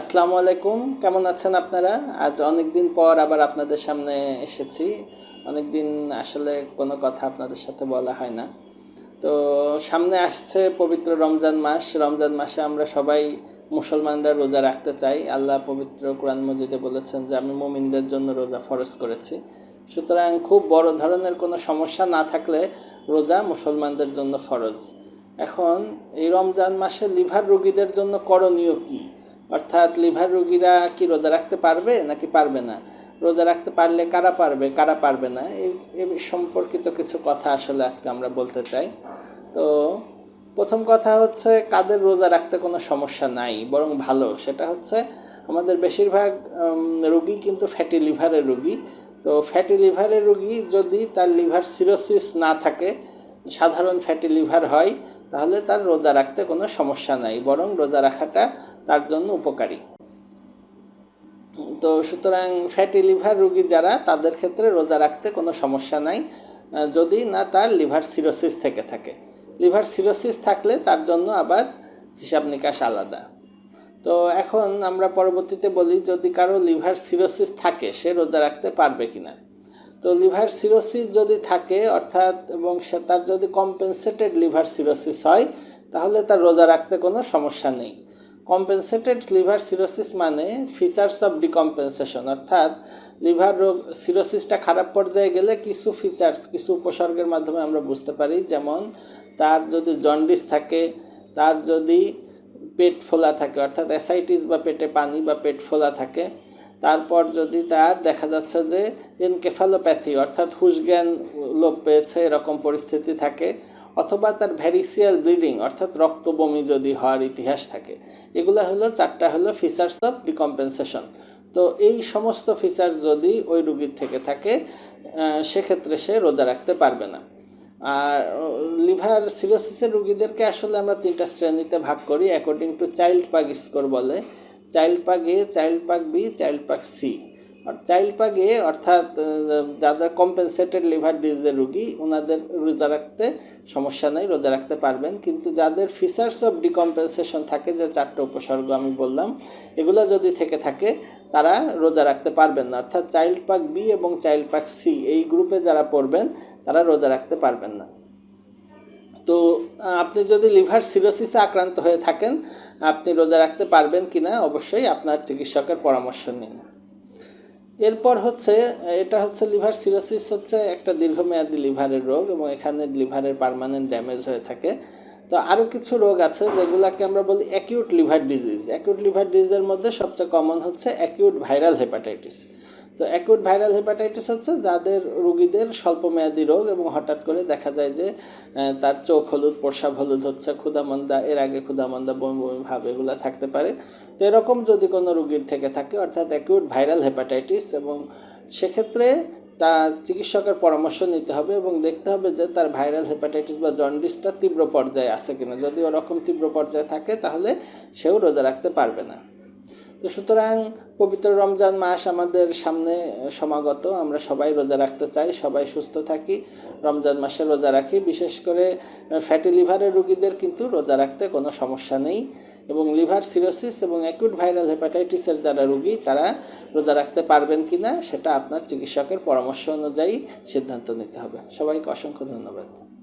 আসসালামু আলাইকুম। কেমন আছেন আপনারা? আজ অনেক দিন পর আবার আপনাদের সামনে এসেছি। অনেক দিন আসলে কোনো কথা আপনাদের সাথে বলা হয় না। তো সামনে আসছে পবিত্র রমজান মাস। রমজান মাসে আমরা সবাই মুসলমানরা রোজা রাখতে চাই। আল্লাহ পবিত্র কোরআন মজিদে বলেছেন যে, আমি মুমিনদের জন্য রোজা ফরজ করেছি। সুতরাং খুব বড় ধরনের কোনো সমস্যা না থাকলে রোজা মুসলমানদের জন্য ফরজ। এখন এই রমজান মাসে লিভার রোগীদের জন্য করণীয় কী? অর্থাৎ লিভার রোগীরা কি রোজা রাখতে পারবে নাকি পারবে না? রোজা রাখতে পারলে কারা পারবে কারা পারবে না? এই সম্পর্কিত কিছু কথা আসলে আজকে আমরা বলতে চাই। তো প্রথম কথা হচ্ছে, কাদের রোজা রাখতে কোনো সমস্যা নাই, বরং ভালো। সেটা হচ্ছে, আমাদের বেশিরভাগ রুগী কিন্তু ফ্যাটি লিভারের রুগী। তো ফ্যাটি লিভারের রুগী যদি তার লিভার সিরোসিস না থাকে সাধারণ ফ্যাটি লিভার হয়, তাহলে তার রোজা রাখতে কোনো সমস্যা নাই, বরং রোজা রাখাটা তার জন্য উপকারী। তো সুতরাং ফ্যাটি লিভার রুগী যারা, তাদের ক্ষেত্রে রোজা রাখতে কোনো সমস্যা নাই যদি না তার লিভার সিরোসিস থেকে থাকে। লিভার সিরোসিস থাকলে তার জন্য আবার হিসাব নিকাশ আলাদা। তো এখন আমরা পরবর্তীতে বলি, যদি কারও লিভার সিরোসিস থাকে, সে রোজা রাখতে পারবে কি না তো লিভার সিরোসিস যদি থাকে, অর্থাৎ, এবং সে তার যদি কম্পেনসেটেড লিভার সিরোসিস হয়, তাহলে তার রোজা রাখতে কোনো সমস্যা নেই। কম্পেনসেটেড লিভার সিরোসিস মানে ফিচার্স অফ ডিকম্পেনসেশন অর্থাৎ লিভার রোগ, সিরোসিসটা খারাপ পর্যায়ে গেলে কিছু ফিচার্স কিছু উপসর্গের মাধ্যমে আমরা বুঝতে পারি। যেমন, তার যদি জন্ডিস থাকে, তার যদি পেট ফোলা থাকে, অর্থাৎ অ্যাসাইটিস বা পেটে পানি বা পেট ফোলা থাকে। তারপর যদি তার দেখা যাচ্ছে যে এনকেফালোপ্যাথি অর্থাৎ হুশজ্ঞান লোপ পেয়েছে, এরকম পরিস্থিতি থাকে, অথবা তার ভ্যারিসিয়াল ব্লিডিং অর্থাৎ রক্ত বমি যদি হওয়ার ইতিহাস থাকে, এগুলো হলো চারটা হলো ফিচার্স অফ ডিকম্পেনসেশন তো এই সমস্ত ফিচার্স যদি ওই রুগীর থেকে থাকে সেক্ষেত্রে সে রোজা রাখতে পারবে না। আর লিভার সিরোসিসের রুগীদেরকে আসলে আমরা তিনটা শ্রেণীতে ভাগ করি according to Child Pugh score বলে। Child Pugh A Child Pugh B Child Pugh C R child Pugh A অর্থাৎ যাদের কম্পেনসেটেড লিভার ডিজিজের রুগী ওনাদের রোজা রাখতে সমস্যা নেই, রোজা রাখতে পারবেন। কিন্তু যাদের ফিচার্স অফ ডিকম্পেনসেশন থাকে, যে চারটে উপসর্গ আমি বললাম, এগুলো যদি থেকে থাকে, তারা রোজা রাখতে পারবেন না। অর্থাৎ চাইল্ড পাক বি এবং চাইল্ড পাক সি এই গ্রুপে যারা পড়বেন, তারা রোজা রাখতে পারবেন না। তো, আপনি যদি লিভার সিরোসিসে আক্রান্ত হয়ে থাকেন, আপনি রোজা রাখতে পারবেন কি না অবশ্যই আপনার চিকিৎসকের পরামর্শ নিন। এরপর হচ্ছে, এটা হচ্ছে লিভার সিরোসিস হচ্ছে একটা দীর্ঘমেয়াদী লিভারের রোগ এবং এখানে লিভারের পারমানেন্ট ড্যামেজ হয়ে থাকে। তো আরও কিছু রোগ আছে যেগুলোকে আমরা বলি acute liver disease acute liver ডিজিজের মধ্যে সবচেয়ে কমন হচ্ছে অ্যাকিউট ভাইরাল হেপাটাইটিস তো অ্যাকিউট ভাইরাল হেপাটাইটিস হচ্ছে যাদের রুগীদের স্বল্পমেয়াদী রোগ এবং হঠাৎ করে দেখা যায় যে তার চোখ হলুদ, প্রসাব হলুদ হচ্ছে ক্ষুদামন্দা এর আগে ক্ষুদামন্দা বমি বমি ভাব এগুলো থাকতে পারে। তো এরকম যদি কোনো রুগীর থেকে থাকে, অর্থাৎ অ্যাকিউট ভাইরাল হেপাটাইটিস এবং সেক্ষেত্রে তা চিকিৎসকের পরামর্শ নিতে হবে এবং দেখতে হবে যে তার ভাইরাল হেপাটাইটিস বা জন্ডিসটা তীব্র পর্যায়ে আছে কিনা। যদি ওরকম তীব্র পর্যায়ে থাকে, তাহলে সেও রোজা রাখতে পারবে না। তো সুতরাং পবিত্র রমজান মাস আমাদের সামনে সমাগত। আমরা সবাই রোজা রাখতে চাই, সবাই সুস্থ থাকি, রমজান মাসে রোজা রাখি। বিশেষ করে ফ্যাটি লিভারের রুগীদের কিন্তু রোজা রাখতে কোনো সমস্যা নেই। এবং লিভার সিরোসিস এবং অ্যাকুট ভাইরাল হেপাটাইটিসের যারা রুগী, তারা রোজা রাখতে পারবেন কি না সেটা আপনার চিকিৎসকের পরামর্শ অনুযায়ী সিদ্ধান্ত নিতে হবে। সবাইকে অসংখ্য ধন্যবাদ।